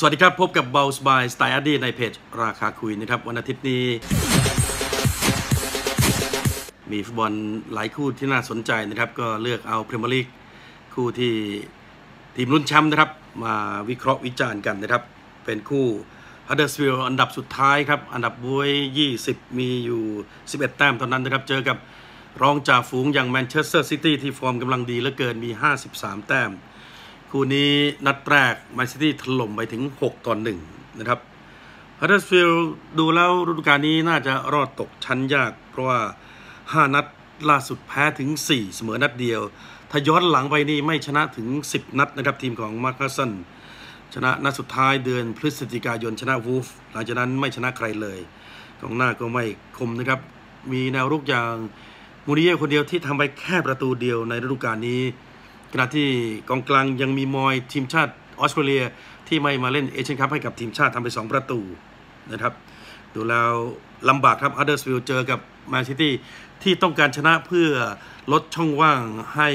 สวัสดีครับ พบกับเบลสบายสไตล์อดีในเพจราคาคุยนะครับ วันอาทิตย์นี้ มีฟุตบอลหลายคู่ที่น่าสนใจนะครับ ก็เลือกเอาพรีเมียร์ลีกคู่ที่ทีมรุ่นแชมป์นะครับ มาวิเคราะห์วิจารณ์กันนะครับ เป็นคู่ฮัตเดอร์สฟิลด์อันดับสุดท้ายครับ อันดับบวย20 มีอยู่ 11 แต้มเท่านั้นนะครับ เจอกับรองจ่าฝูงอย่างแมนเชสเตอร์ซิตี้ที่ฟอร์มกำลังดีเหลือเกินมี 53 แต้ม คู่นี้นัดแรกแมนซิตี้ถล่มไปถึง 6ต่อ1นะครับฮัตเดอร์สฟิลด์ดูแล้วฤดูกาลนี้น่าจะรอดตกชั้นยาก เพราะว่า 5 นัดล่าสุดแพ้ถึง 4 เสมอนัดเดียว ถ้าย้อนหลังไปนี่ไม่ชนะถึง 10 นัดนะครับ ทีมของมาร์คัสซันชนะนัดสุดท้ายเดือนพฤศจิกายนชนะวูฟหลังจากนั้นไม่ชนะใครเลยกองหน้าก็ไม่คมนะครับ มีแนวรุกอย่างมูริเย่คนเดียวที่ทำไปแค่ประตูเดียวในฤดูกาลนี้ ขณะที่กองกลางยังมีมอยทีมชาติออสเตรเลียที่ไม่มาเล่นเอเชียนคัพให้กับทีมชาติทำไป 2 ประตูนะครับ ดูแล้วลำบากครับฮัตเดอร์สฟิลด์เจอกับแมนซิตี้ที่ต้องการชนะเพื่อลดช่องว่างให้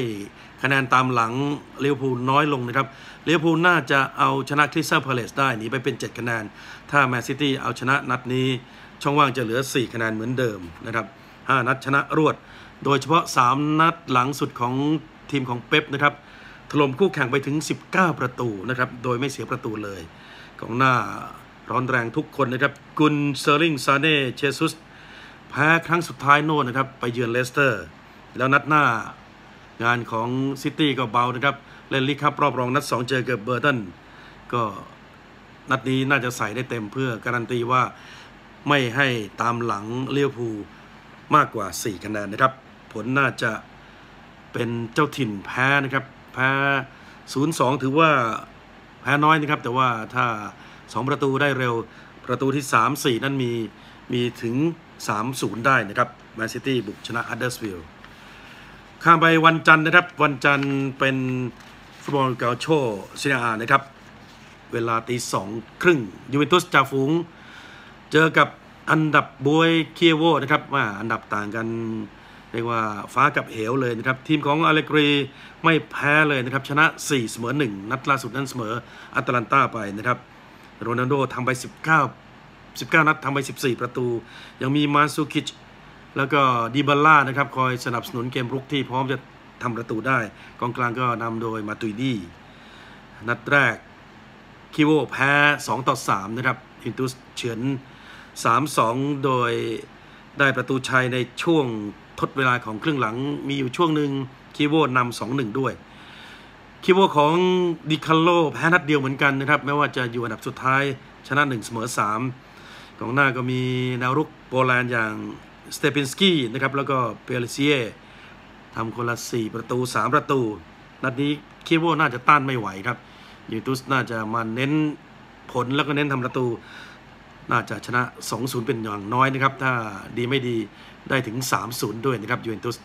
คะแนนตามหลังเลี้ยวพูลน้อยลงนะครับเลี้ยวพูลน่าจะเอาชนะคริสตัลพาเลสได้หนีไปเป็น 7 คะแนน ถ้าแมนซิตี้เอาชนะนัดนี้ ช่องว่างจะเหลือ 4 คะแนนเหมือนเดิมนะครับ 5 นัดชนะรวด โดยเฉพาะ 3 นัดหลังสุดของ ทีมของเป๊ปนะครับถล่มคู่แข่งไปถึง 19 ประตูนะครับโดยไม่เสียประตูเลยของหน้าร้อนแรงทุกคนนะครับกุนเซอร์ลิงซาเน่เชซุสแพ้ครั้งสุดท้ายโน่นนะครับไปเยือนเลสเตอร์ แล้วนัดหน้างานของซิตี้ก็เบานะครับเล่นลีกคัพรอบรองนัด 2 เจอกับเบอร์ตันก็นัดนี้น่าจะใส่ได้เต็มเพื่อการันตีว่าไม่ให้ตามหลังเลี้ยวภูมากกว่า 4 คะแนนนะครับ ผลน่าจะ เป็นเจ้าถิ่นแพ้นะครับแพ้0-2ถือว่าแพ้น้อยนะครับ แต่ว่าถ้า 2 ประตูได้เร็วประตูที่ 3-4 นั้นมีมีถึง 3-0 ได้นะครับแมนซิตี้บุกชนะอัดเดอร์สฟิลด์ข้ามไปวันจันทร์นะครับ วันจันทร์เป็นฟุตบอลเกาโชซีนาอานะครับ เวลาตีสองครึ่งยูเวนตุสจ่าฝูง เจอกับอันดับบวยเคียโวนะครับว่าอันดับต่างกัน เรียกว่าฟ้ากับเหวเลยนะครับ ทีมของอเลกรีไม่แพ้เลยนะครับ ชนะ 4 เสมอ 1 นัดล่าสุดนั้นเสมออัตแลนตาไปนะครับโรนัลโดทำไป 19 19 นัดทำไป 14 ประตู ยังมีมาซูคิชแล้วก็ดิบาล่านะครับ คอยสนับสนุนเกมรุกที่พร้อมจะทำประตูได้ กองกลางก็นำโดยมาตุยดี นัดแรกคิโวแพ้ 2 ต่อ 3 นะครับอินตุสเฉือน 3-2 โดยได้ประตูชัยในช่วง ทดเวลาของครึ่งหลังมีอยู่ช่วงหนึ่งคิโวนำ2-1ด้วยคิโวของดิคาโลแพ้นัดเดียวเหมือนกันนะครับแม้ว่าจะอยู่อันดับสุดท้ายชนะ1เสมอ3ของหน้าก็มีแนวรุกโปแลนด์อย่างสเตปินสกี้นะครับแล้วก็เปเรเซียทำคนละ 4 ประตู 3 ประตู นัดนี้คิโวน่าจะต้านไม่ไหวครับยูตุสน่าจะมาเน้นผลแล้วก็เน้นทำประตู น่าจะชนะ 2-0 เป็นอย่างน้อยนะครับ ถ้าดีไม่ดีได้ถึง 3-0 ด้วยนะครับยูเวนตุส